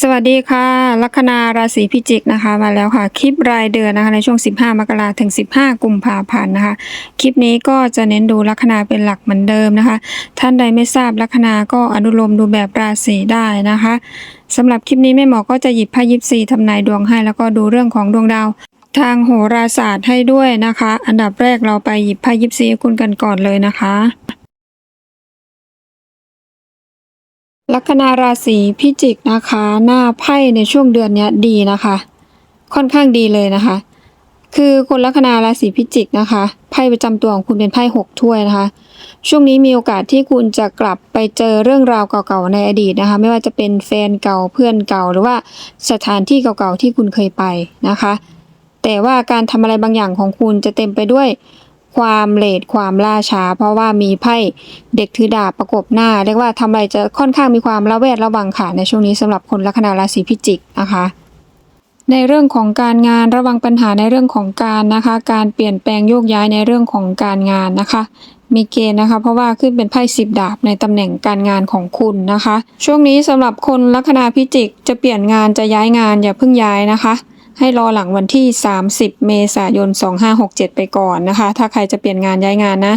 สวัสดีค่ะ ลัคนาราศีพิจิกนะคะ มาแล้วค่ะ คลิปรายเดือนนะคะ ในช่วง 15 มกราถึง 15 กุมภาพันธ์นะคะ คลิปนี้ก็จะเน้นดูลัคนาเป็นหลักเหมือนเดิมนะคะ ท่านใดไม่ทราบลัคนาก็อนุโลมดูแบบราศีได้นะคะสำหรับคลิปนี้แม่หมอก็จะหยิบไพ่ยิปซีทำนายดวงให้ แล้วก็ดูเรื่องของดวงดาวทางโหราศาสตร์ให้ด้วยนะคะ อันดับแรกเราไปหยิบไพ่ยิปซีคุณกันก่อนเลยนะคะ ลัคนาราศีพิจิกนะคะ หน้าไพ่ในช่วงเดือนนี้ดีนะคะ ค่อนข้างดีเลยนะคะ คือคนลัคนาราศีพิจิกนะคะไพ่ประจำตัวของคุณเป็นไพ่หกถ้วยนะคะ ช่วงนี้มีโอกาสที่คุณจะกลับไปเจอเรื่องราวเก่าๆในอดีตนะคะ ไม่ว่าจะเป็นแฟนเก่าเพื่อนเก่า หรือว่าสถานที่เก่าๆที่คุณเคยไปนะคะ แต่ว่าการทำอะไรบางอย่างของคุณจะเต็มไปด้วย ความเลทความล่าช้า เพราะว่ามีไพ่เด็กถือดาบประกบหน้า เรียกว่าทำอะไรจะค่อนข้างมีความระแวดระวังค่ะในช่วงนี้สำหรับคนลัคนาราศีพิจิกนะคะในเรื่องของการงานระวังปัญหาในเรื่องของการนะคะ การเปลี่ยนแปลงโยกย้ายในเรื่องของการงานนะคะ มีเกณฑ์นะคะ เพราะว่าขึ้นเป็นไพ่สิบดาบในตำแหน่งการงานของคุณนะคะ ช่วงนี้สำหรับคนลัคนาพิจิกจะเปลี่ยนงานจะย้ายงานอย่าเพิ่งย้ายนะคะ ให้รอหลังวันที่ 30 เมษายน 2567 ไปก่อนนะคะ ถ้าใครจะเปลี่ยนงานย้ายงานนะ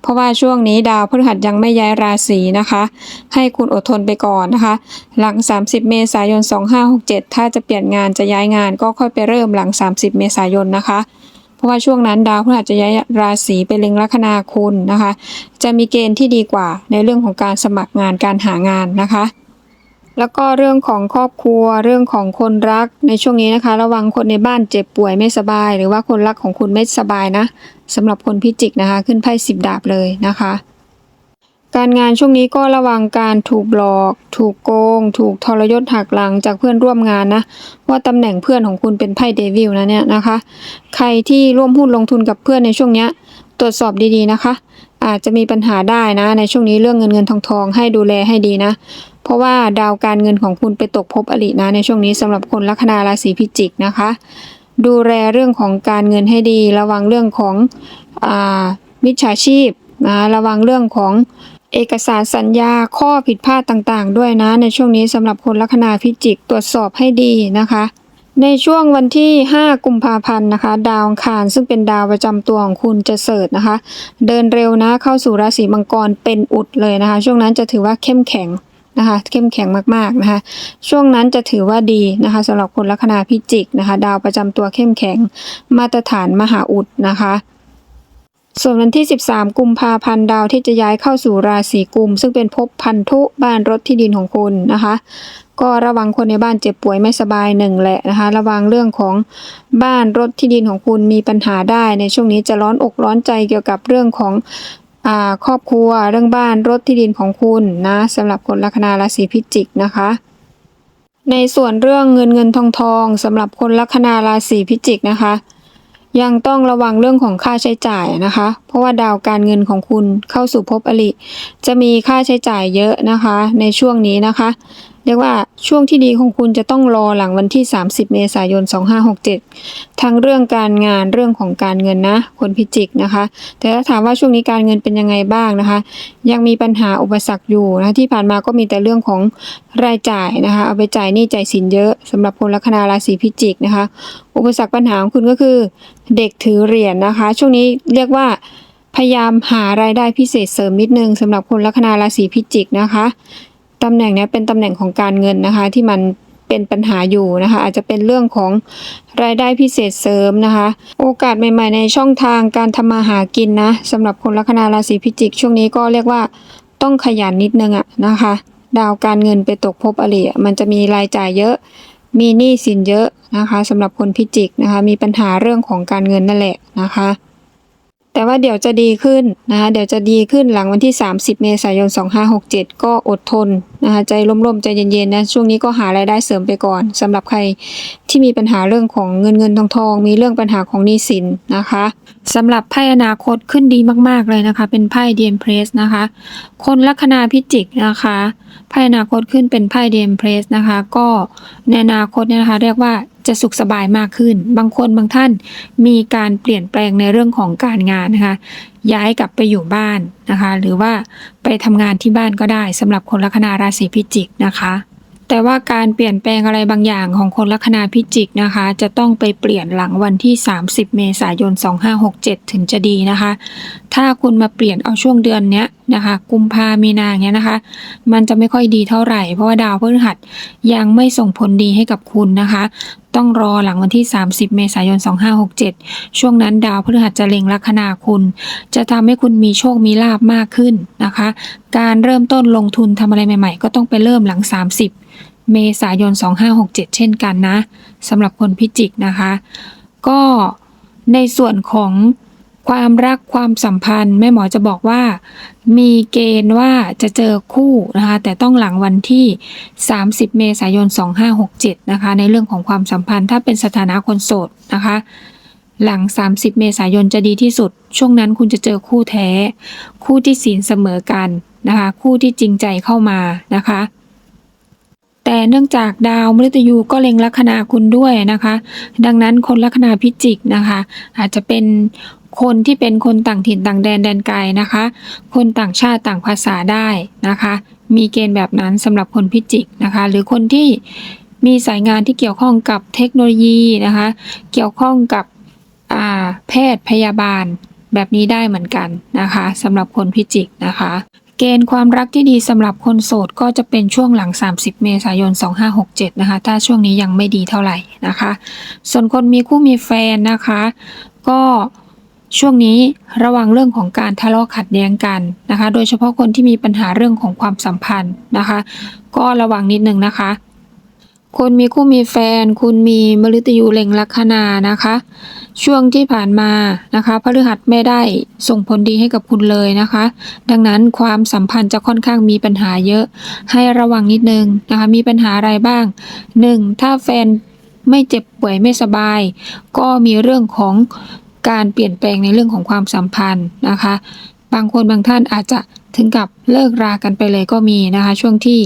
เพราะว่าช่วงนี้ดาวพฤหัสยังไม่ย้ายราศีนะคะ ให้คุณอดทนไปก่อนนะคะ หลัง 30 เมษายน 2567 ถ้าจะเปลี่ยนงานจะย้ายงานก็ค่อยไปเริ่มหลัง 30 เมษายนนะคะ เพราะว่าช่วงนั้นดาวพฤหัสจะย้ายราศีไปเล็งลัคนาคุณนะคะ จะมีเกณฑ์ที่ดีกว่าในเรื่องของการสมัครงานการหางานนะคะ แล้วก็เรื่องของครอบครัว เรื่องของคนรักในช่วงนี้นะคะ ระวังคนในบ้านเจ็บป่วยไม่สบาย หรือว่าคนรักของคุณไม่สบายนะสำหรับคนพิจิกนะคะ ขึ้นไพ่สิบดาบเลยนะคะ การงานช่วงนี้ก็ระวังการถูกหลอก ถูกโกง ถูกทรยศหักหลังจากเพื่อนร่วมงานนะว่าตำแหน่งเพื่อนของคุณเป็นไพ่เดวิลนะเนี่ยนะคะ ใครที่ร่วมหุ้นลงทุนกับเพื่อนในช่วงนี้ตรวจสอบดีๆนะคะ อาจจะมีปัญหาได้นะ ในช่วงนี้เรื่องเงินเงินทองทองให้ดูแลให้ดีนะ เพราะว่าดาวการเงินของคุณไปตกภพอรินะ ในช่วงนี้สำหรับคนลัคนาราศีพิจิกนะคะ ดูแลเรื่องของการเงินให้ดี ระวังเรื่องของอมิจฉาชีพนะระวังเรื่องของเอกสารสัญญาข้อผิดพลาดต่างๆ ด้วยนะ ในช่วงนี้สำหรับคนลัคนาพิจิกตรวจสอบให้ดีนะคะ ในช่วงวันที่ 5 กุมภาพันธ์นะคะ ดาวอังคารซึ่งเป็นดาวประจำตัวของคุณจะเสริฐนะคะ เดินเร็วนะเข้าสู่ราศีมังกรเป็นอุดเลยนะคะ ช่วงนั้นจะถือว่าเข้มแข็ง นะคะเข้มแข็งมากๆนะคะ ช่วงนั้นจะถือว่าดีนะคะสำหรับคนลัคนาพิจิกนะคะ ดาวประจำตัวเข้มแข็ง มาตรฐานมหาอุดนะคะส่วนวันที่ 13 กุมภาพันธ์ดาวที่จะย้ายเข้าสู่ราศีกุม ซึ่งเป็นภพพันธุบ้านรถที่ดินของคุณนะคะ ก็ระวังคนในบ้านเจ็บป่วยไม่สบายหนึ่งแหละนะคะ ระวังเรื่องของบ้านรถที่ดินของคุณมีปัญหาได้ในช่วงนี้จะร้อนอกร้อนใจเกี่ยวกับเรื่องของ ครอบครัวเรื่องบ้านรถที่ดินของคุณนะสำหรับคนลัคนาราศีพิจิกนะคะ ในส่วนเรื่องเงินเงินทองทองสำหรับคนลัคนาราศีพิจิกนะคะ ยังต้องระวังเรื่องของค่าใช้จ่ายนะคะ เพราะว่าดาวการเงินของคุณเข้าสู่ภพอริจะมีค่าใช้จ่ายเยอะนะคะ ในช่วงนี้นะคะ เรียกว่าช่วงที่ดีของคุณจะต้องรอหลังวันที่ 30 เมษายน 2567 ทั้งเรื่องการงานเรื่องของการเงินนะ คนพิจิกนะคะ แต่ถ้าถามว่าช่วงนี้การเงินเป็นยังไงบ้างนะคะ ยังมีปัญหาอุปสรรคอยู่นะที่ผ่านมาก็มีแต่เรื่องของรายจ่ายนะคะ เอาไปจ่ายหนี้จ่ายสินเยอะสำหรับคนลัคนาราศีพิจิกนะคะ อุปสรรคปัญหาของคุณก็คือเด็กถือเหรียญนะคะ ช่วงนี้เรียกว่าพยายามหารายได้พิเศษเสริมนิดนึงสำหรับคนลัคนาราศีพิจิกนะคะ ตำแหน่งนี้เป็นตำแหน่งของการเงินนะคะ ที่มันเป็นปัญหาอยู่นะคะ อาจจะเป็นเรื่องของรายได้พิเศษเสริมนะคะ โอกาสใหม่ ๆ ในช่องทางการทำมาหากินนะสำหรับคนลัคนาราศีพิจิก ช่วงนี้ก็เรียกว่าต้องขยันนิดนึงอะนะคะ ดาวการเงินไปตกภพอริอะมันจะมีรายจ่ายเยอะ มีหนี้สินเยอะนะคะสำหรับคนพิจิกนะคะ มีปัญหาเรื่องของการเงินนั่นแหละนะคะ แต่ว่าเดี๋ยวจะดีขึ้นนะคะเดี๋ยวจะดีขึ้นหลังวันที่ 30 เมษายน 2567 ก็อดทนนะคะใจร่มๆ ใจเย็นๆนะช่วงนี้ก็หารายได้เสริมไปก่อนสำหรับใครที่มีปัญหาเรื่องของเงินเงินทองทอง มีเรื่องปัญหาของหนี้สินนะคะสำหรับไพ่อนาคตขึ้นดีมากๆเลยนะคะ เป็นไพ่เดียมเพรสนะคะ คนลัคนาพิจิกนะคะไพ่อนาคตขึ้นเป็นไพ่เดียมเพรสนะคะ ก็ในอนาคตเนี่ยนะคะเรียกว่า จะสุขสบายมากขึ้น บางคนบางท่านมีการเปลี่ยนแปลงในเรื่องของการงานนะคะ ย้ายกลับไปอยู่บ้านนะคะ หรือว่าไปทำงานที่บ้านก็ได้สำหรับคนลัคนาราศีพิจิกนะคะ แต่ว่าการเปลี่ยนแปลงอะไรบางอย่างของคนลัคนาพิจิกนะคะ จะต้องไปเปลี่ยนหลังวันที่ 30 เมษายน 2567 ถึงจะดีนะคะ ถ้าคุณมาเปลี่ยนเอาช่วงเดือนเนี้ยนะคะ กุมภามีนาเงี้ยนะคะ มันจะไม่ค่อยดีเท่าไหร่ เพราะว่าดาวพฤหัสยังไม่ส่งผลดีให้กับคุณนะคะ ต้องรอหลังวันที่ 30 เมษายน 2567 ช่วงนั้นดาวพฤหัสจะเล็งลัคนาคุณ จะทำให้คุณมีโชคมีลาบมากขึ้นนะคะ การเริ่มต้นลงทุนทำอะไรใหม่ ๆ ก็ต้องไปเริ่มหลัง 30 เมษายน 2567 เช่นกันนะสำหรับคนพิจิกนะคะ ก็ในส่วนของความรักความสัมพันธ์แม่หมอจะบอกว่า มีเกณฑ์ว่าจะเจอคู่นะคะ แต่ต้องหลังวันที่ 30 เมษายน 2567 นะคะ ในเรื่องของความสัมพันธ์ถ้าเป็นสถานะคนโสดนะคะหลัง 30 เมษายนจะดีที่สุด ช่วงนั้นคุณจะเจอคู่แท้ คู่ที่ศีลเสมอกันนะคะ คู่ที่จริงใจเข้ามานะคะ แต่เนื่องจากดาวมฤตยูก็เล็งลัคนาคุณด้วยนะคะ ดังนั้นคนลัคนาพิจิกนะคะ อาจจะเป็นคนที่เป็นคนต่างถิ่นต่างแดนแดนไกลนะคะ คนต่างชาติต่างภาษาได้นะคะ มีเกณฑ์แบบนั้นสำหรับคนพิจิกนะคะ หรือคนที่มีสายงานที่เกี่ยวข้องกับเทคโนโลยีนะคะ เกี่ยวข้องกับแพทย์พยาบาลแบบนี้ได้เหมือนกันนะคะสำหรับคนพิจิกนะคะ เกณฑ์ความรักที่ดีสำหรับคนโสดก็จะเป็นช่วงหลัง 30 เมษายน 2567 นะคะ ถ้าช่วงนี้ยังไม่ดีเท่าไหร่นะคะ ส่วนคนมีคู่มีแฟนนะคะ ก็ช่วงนี้ระวังเรื่องของการทะเลาะขัดแย้งกันนะคะ โดยเฉพาะคนที่มีปัญหาเรื่องของความสัมพันธ์นะคะ ก็ระวังนิดนึงนะคะ คนมีคู่มีแฟน คุณมีมฤตยูเล็งลัคนานะคะ ช่วงที่ผ่านมานะคะพฤหัสไม่ได้ส่งผลดีให้กับคุณเลยนะคะ ดังนั้นความสัมพันธ์จะค่อนข้างมีปัญหาเยอะ ให้ระวังนิดนึงนะคะ มีปัญหาอะไรบ้าง 1. ถ้าแฟนไม่เจ็บป่วยไม่สบาย ก็มีเรื่องของการเปลี่ยนแปลงในเรื่องของความสัมพันธ์นะคะ บางคนบางท่านอาจจะถึงกับเลิกรากันไปเลยก็มีนะคะ ช่วงที่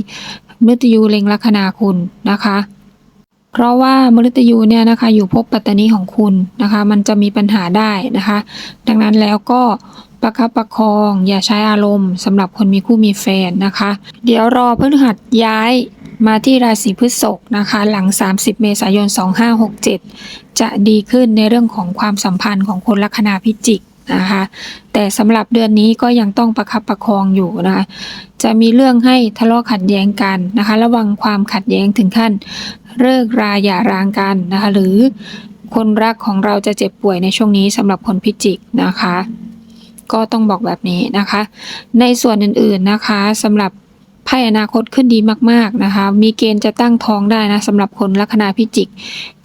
มฤตยูเล็งลัคนาคุณนะคะ เพราะว่ามฤตยูเนี่ยนะคะอยู่ภพปัตตานีของคุณนะคะ มันจะมีปัญหาได้นะคะ ดังนั้นแล้วก็ประคับประคองอย่าใช้อารมณ์สำหรับคนมีคู่มีแฟนนะคะ เดี๋ยวรอพฤหัสย้ายมาที่ราศีพฤษภนะคะ หลัง 30 เมษายน 2567 จะดีขึ้นในเรื่องของความสัมพันธ์ของคนลัคนาพิจิก นะคะแต่สำหรับเดือนนี้ก็ยังต้องประคับประคองอยู่นะคะจะมีเรื่องให้ทะเลาะขัดแย้งกันนะคะ ระวังความขัดแย้งถึงขั้นเลิกราหย่าร้างกันนะคะ หรือคนรักของเราจะเจ็บป่วยในช่วงนี้สำหรับคนพิจิกนะคะ ก็ต้องบอกแบบนี้นะคะ ในส่วนอื่นๆนะคะสำหรับ ไพ่อนาคตขึ้นดีมากๆนะคะ มีเกณฑ์จะตั้งท้องได้นะสำหรับคนลัคนาพิจิก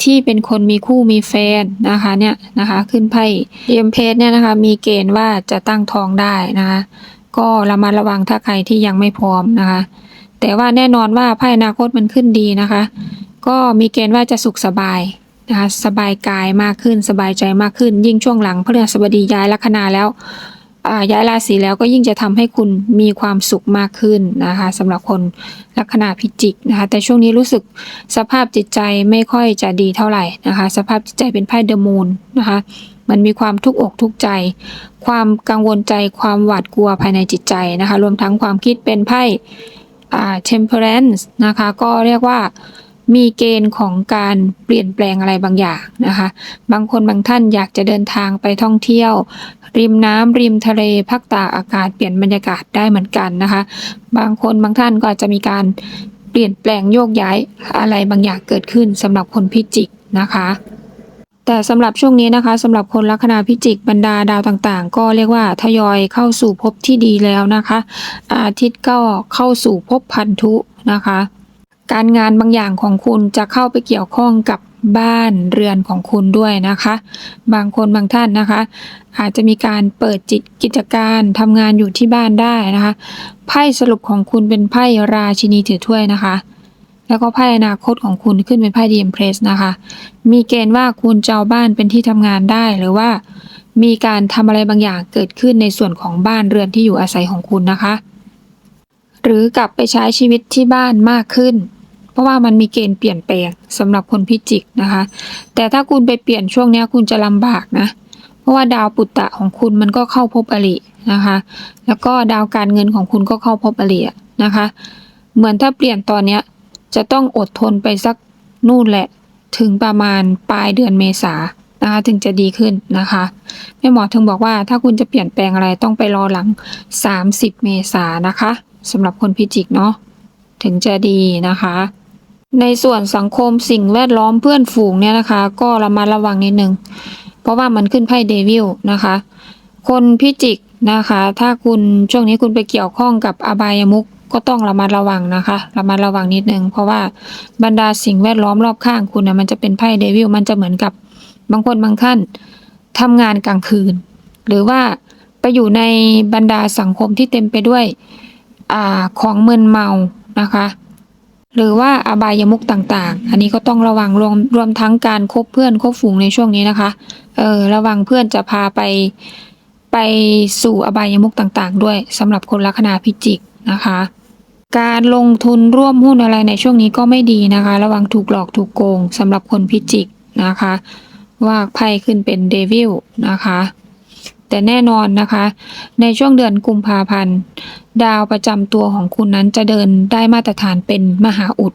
ที่เป็นคนมีคู่มีแฟนนะคะเนี่ยนะคะขึ้นไพ่เดียมเพจเนี่ยนะคะมีเกณฑ์ว่าจะตั้งท้องได้นะคะ ก็ระมัดระวังถ้าใครที่ยังไม่พร้อมนะคะ แต่ว่าแน่นอนว่าไพ่อนาคตมันขึ้นดีนะคะ ก็มีเกณฑ์ว่าจะสุขสบายนะคะสบายกายมากขึ้นสบายใจมากขึ้น ยิ่งช่วงหลังพฤหัสบดีย้ายลัคนาแล้ว ย้ายราศีแล้วก็ยิ่งจะทำให้คุณมีความสุขมากขึ้นนะคะสำหรับคนลัคนาพิจิกนะคะ แต่ช่วงนี้รู้สึกสภาพจิตใจไม่ค่อยจะดีเท่าไหร่นะคะ สภาพจิตใจเป็นไพ่เดอะมูนนะคะมันมีความทุกข์อกทุกข์ใจ ความกังวลใจ ความหวาดกลัวภายในจิตใจนะคะ รวมทั้งความคิดเป็นไพ่อ่า temperance นะคะ ก็เรียกว่ามีเกณฑ์ของการเปลี่ยนแปลงอะไรบางอย่างนะคะ บางคนบางท่านอยากจะเดินทางไปท่องเที่ยว ริมน้ำริมทะเลพักตากอากาศเปลี่ยนบรรยากาศได้เหมือนกันนะคะ บางคนบางท่านก็อาจจะมีการเปลี่ยนแปลงโยกย้ายอะไรบางอย่างเกิดขึ้นสำหรับคนพิจิกนะคะแต่สำหรับช่วงนี้นะคะสำหรับคนลัคนาพิจิกบรรดาดาวต่างๆ ก็เรียกว่าทยอยเข้าสู่ภพที่ดีแล้วนะคะ อาทิตย์ก็เข้าสู่ภพพันธุนะคะ การงานบางอย่างของคุณจะเข้าไปเกี่ยวข้องกับ บ้านเรือนของคุณด้วยนะคะ บางคนบางท่านนะคะ อาจจะมีการเปิดจิตกิจการทำงานอยู่ที่บ้านได้นะคะ ไพ่สรุปของคุณเป็นไพ่ราชินีถือถ้วยนะคะ แล้วก็ไพ่อนาคตของคุณขึ้นเป็นไพ่ดีเอ็มเพรสนะคะ มีเกณฑ์ว่าคุณจะเอาบ้านเป็นที่ทำงานได้หรือว่า มีการทำอะไรบางอย่างเกิดขึ้นในส่วนของบ้านเรือนที่อยู่อาศัยของคุณนะคะ หรือกลับไปใช้ชีวิตที่บ้านมากขึ้น ราะว่ามันมีเกณฑ์เปลี่ยนแปลงสำหรับคนพิจิกนะคะ แต่ถ้าคุณไปเปลี่ยนช่วงนี้คุณจะลำบากนะ เพราะว่าดาวปุตตะของคุณมันก็เข้าภพอรินะคะ แล้วก็ดาวการเงินของคุณก็เข้าภพอรินะคะ เหมือนถ้าเปลี่ยนตอนเนี้ยจะต้องอดทนไปสักนู่นแหละ ถึงประมาณปลายเดือนเมษานะคะถึงจะดีขึ้นนะคะแม่หมอถึงบอกว่าถ้าคุณจะเปลี่ยนแปลงอะไรต้องไปรอหลัง 30 เมษานะคะสำหรับคนพิจิกเนาะถึงจะดีนะคะ ในส่วนสังคมสิ่งแวดล้อมเพื่อนฝูงเนี่ยนะคะ ก็ระมัดระวังนิดนึง เพราะว่ามันขึ้นไพ่เดวิลนะคะ คนพิจิกนะคะ ถ้าคุณช่วงนี้คุณไปเกี่ยวข้องกับอบายมุกก็ต้องระมัดระวังนะคะ ระมัดระวังนิดนึง เพราะว่าบรรดาสิ่งแวดล้อมรอบข้างคุณนะมันจะเป็นไพ่เดวิลมันจะเหมือนกับบางคนบางท่านทำงานกลางคืน หรือว่าไปอยู่ในบรรดาสังคมที่เต็มไปด้วยอของมึนเมานะคะ หรือว่าอบายมุกต่างๆ อันนี้ก็ต้องระวังรวมรวมทั้งการคบเพื่อนคบฝูงในช่วงนี้นะคะ เออระวังเพื่อนจะพาไปไปสู่อบายมุกต่างๆ ด้วยสำหรับคนลัคนาพิจิกนะคะ การลงทุนร่วมหุ้นอะไรในช่วงนี้ก็ไม่ดีนะคะ ระวังถูกหลอกถูกโกงสำหรับคนพิจิกนะคะ ว่าไพ่ขึ้นเป็นเดวิลนะคะ แต่แน่นอนนะคะ ในช่วงเดือนกุมภาพันธ์ ดาวประจำตัวของคุณนั้นจะเดินได้มาตรฐานเป็นมหาอุด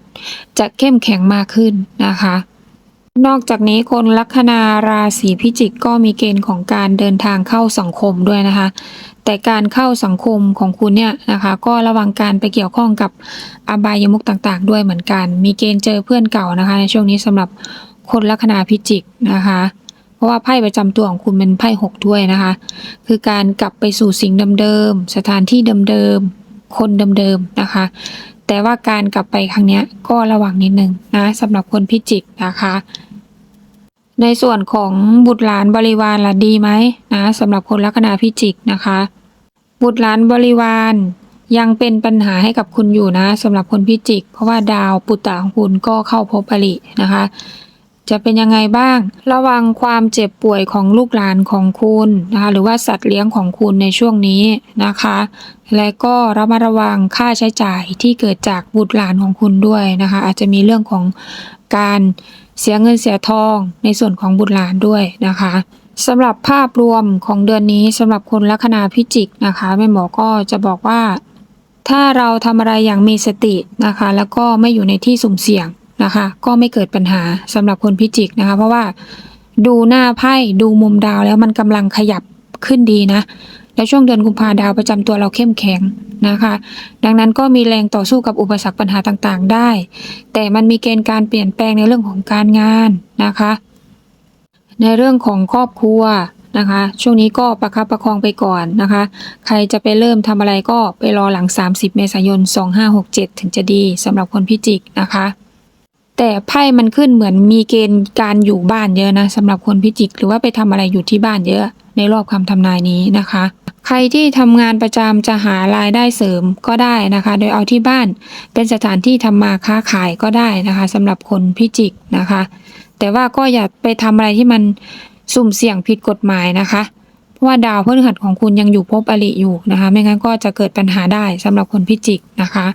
จะเข้มแข็งมากขึ้นนะคะ นอกจากนี้คนลัคนาราศีพิจิกก็มีเกณฑ์ของการเดินทางเข้าสังคมด้วยนะคะ แต่การเข้าสังคมของคุณเนี่ยนะคะ ก็ระวังการไปเกี่ยวข้องกับอบายมุกต่างๆ ด้วยเหมือนกัน มีเกณฑ์เจอเพื่อนเก่านะคะ ในช่วงนี้สำหรับคนลัคนาพิจิกนะคะ ราะว่าไพ่ประจำตัวของคุณเป็นไพ่หกถ้วยนะคะ คือการกลับไปสู่สิ่งเดิมๆสถานที่เดิมๆคนเดิมๆนะคะ แต่ว่าการกลับไปครั้งนี้ก็ระวังนิดนึงนะสำหรับคนพิจิกนะคะ ในส่วนของบุตรหลานบริวารล่ะดีไหมนะสำหรับคนลัคนาพิจิกนะคะ บุตรหลานบริวารยังเป็นปัญหาให้กับคุณอยู่นะสำหรับคนพิจิก เพราะว่าดาวปุตตะของคุณก็เข้าภพอรินะคะ จะเป็นยังไงบ้าง ระวังความเจ็บป่วยของลูกหลานของคุณนะคะหรือว่าสัตว์เลี้ยงของคุณในช่วงนี้นะคะ และก็ระมัดระวังค่าใช้จ่ายที่เกิดจากบุตรหลานของคุณด้วยนะคะ อาจจะมีเรื่องของการเสียเงินเสียทองในส่วนของบุตรหลานด้วยนะคะสำหรับภาพรวมของเดือนนี้สำหรับคนลัคนาพิจิกนะคะแม่หมอก็จะบอกว่า ถ้าเราทำอะไรอย่างมีสตินะคะ แล้วก็ไม่อยู่ในที่สุ่มเสี่ยง นะคะ ก็ไม่เกิดปัญหาสำหรับคนพิจิกนะคะ เพราะว่าดูหน้าไพ่ดูมุมดาวแล้วมันกำลังขยับขึ้นดีนะ และช่วงเดือนกุมภาดาวประจำตัวเราเข้มแข็งนะคะ ดังนั้นก็มีแรงต่อสู้กับอุปสรรคปัญหาต่างๆ ได้ แต่มันมีเกณฑ์การเปลี่ยนแปลงในเรื่องของการงานนะคะ ในเรื่องของครอบครัวนะคะ ช่วงนี้ก็ประคับประคองไปก่อนนะคะ ใครจะไปเริ่มทำอะไรก็ไปรอหลัง 30 เมษายน 2567 ถึงจะดีสำหรับคนพิจิกนะคะ แต่ไพ่มันขึ้นเหมือนมีเกณฑ์การอยู่บ้านเยอะนะสำหรับคนพิจิก หรือว่าไปทำอะไรอยู่ที่บ้านเยอะในรอบคำทำนายนี้นะคะ ใครที่ทำงานประจำจะหารายได้เสริมก็ได้นะคะ โดยเอาที่บ้านเป็นสถานที่ทำมาค้าขายก็ได้นะคะสำหรับคนพิจิกนะคะ แต่ว่าก็อย่าไปทำอะไรที่มันสุ่มเสี่ยงผิดกฎหมายนะคะเพราะว่าดาวพฤหัสของคุณยังอยู่ภพอริอยู่นะคะ ไม่งั้นก็จะเกิดปัญหาได้สำหรับคนพิจิกนะคะ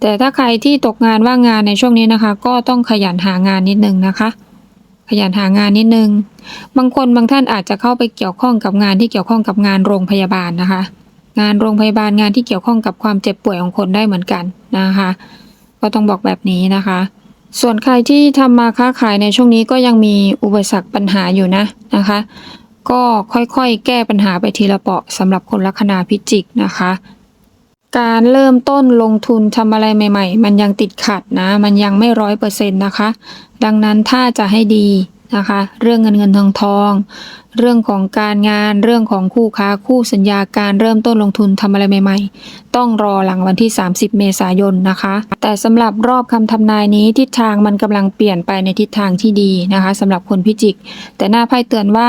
แต่ถ้าใครที่ตกงานว่างงานในช่วงนี้นะคะ ก็ต้องขยันหางานนิดนึงนะคะ ขยันหางานนิดนึง บางคนบางท่านอาจจะเข้าไปเกี่ยวข้องกับงานที่เกี่ยวข้องกับงานโรงพยาบาลนะคะ งานโรงพยาบาลงานที่เกี่ยวข้องกับความเจ็บป่วยของคนได้เหมือนกันนะคะ ก็ต้องบอกแบบนี้นะคะ ส่วนใครที่ทำมาค้าขายในช่วงนี้ก็ยังมีอุปสรรคปัญหาอยู่นะนะคะ ก็ค่อยๆ แก้ปัญหาไปทีละเปาะสำหรับคนลัคนาพิจิกนะคะ การเริ่มต้นลงทุนทำอะไรใหม่ ๆ มันยังติดขัดนะ มันยังไม่ร้อยเปอร์เซ็นต์นะคะ ดังนั้นถ้าจะให้ดีนะคะ เรื่องเงินเงินทองทองเรื่องของการงานเรื่องของคู่ค้าคู่สัญญาการเริ่มต้นลงทุนทำอะไรใหม่ๆ ต้องรอหลังวันที่ 30 เมษายนนะคะ แต่สำหรับรอบคำทำนายนี้ทิศทางมันกำลังเปลี่ยนไปในทิศทางที่ดีนะคะสำหรับคนพิจิก แต่หน้าไพ่เตือนว่า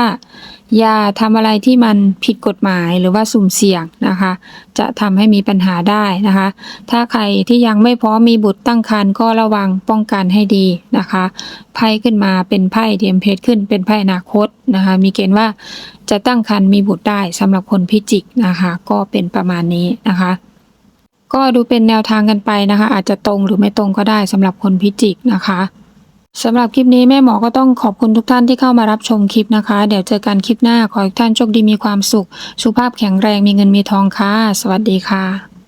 อย่าทำอะไรที่มันผิดกฎหมายหรือว่าสุ่มเสี่ยงนะคะ จะทำให้มีปัญหาได้นะคะ ถ้าใครที่ยังไม่พร้อมมีบุตรตั้งครรภ์ก็ระวังป้องกันให้ดีนะคะ ไพ่ขึ้นมาเป็นไพ่เทียมเพชรขึ้นเป็นไพ่อนาคตนะคะ มีเกณฑ์ว่าจะตั้งครรภ์มีบุตรได้สำหรับคนพิจิกนะคะ ก็เป็นประมาณนี้นะคะ ก็ดูเป็นแนวทางกันไปนะคะ อาจจะตรงหรือไม่ตรงก็ได้สำหรับคนพิจิกนะคะสำหรับคลิปนี้แม่หมอก็ต้องขอบคุณทุกท่านที่เข้ามารับชมคลิปนะคะ เดี๋ยวเจอกันคลิปหน้าขอให้ทุกท่านโชคดีมีความสุข สุขภาพแข็งแรงมีเงินมีทองค่ะ สวัสดีค่ะ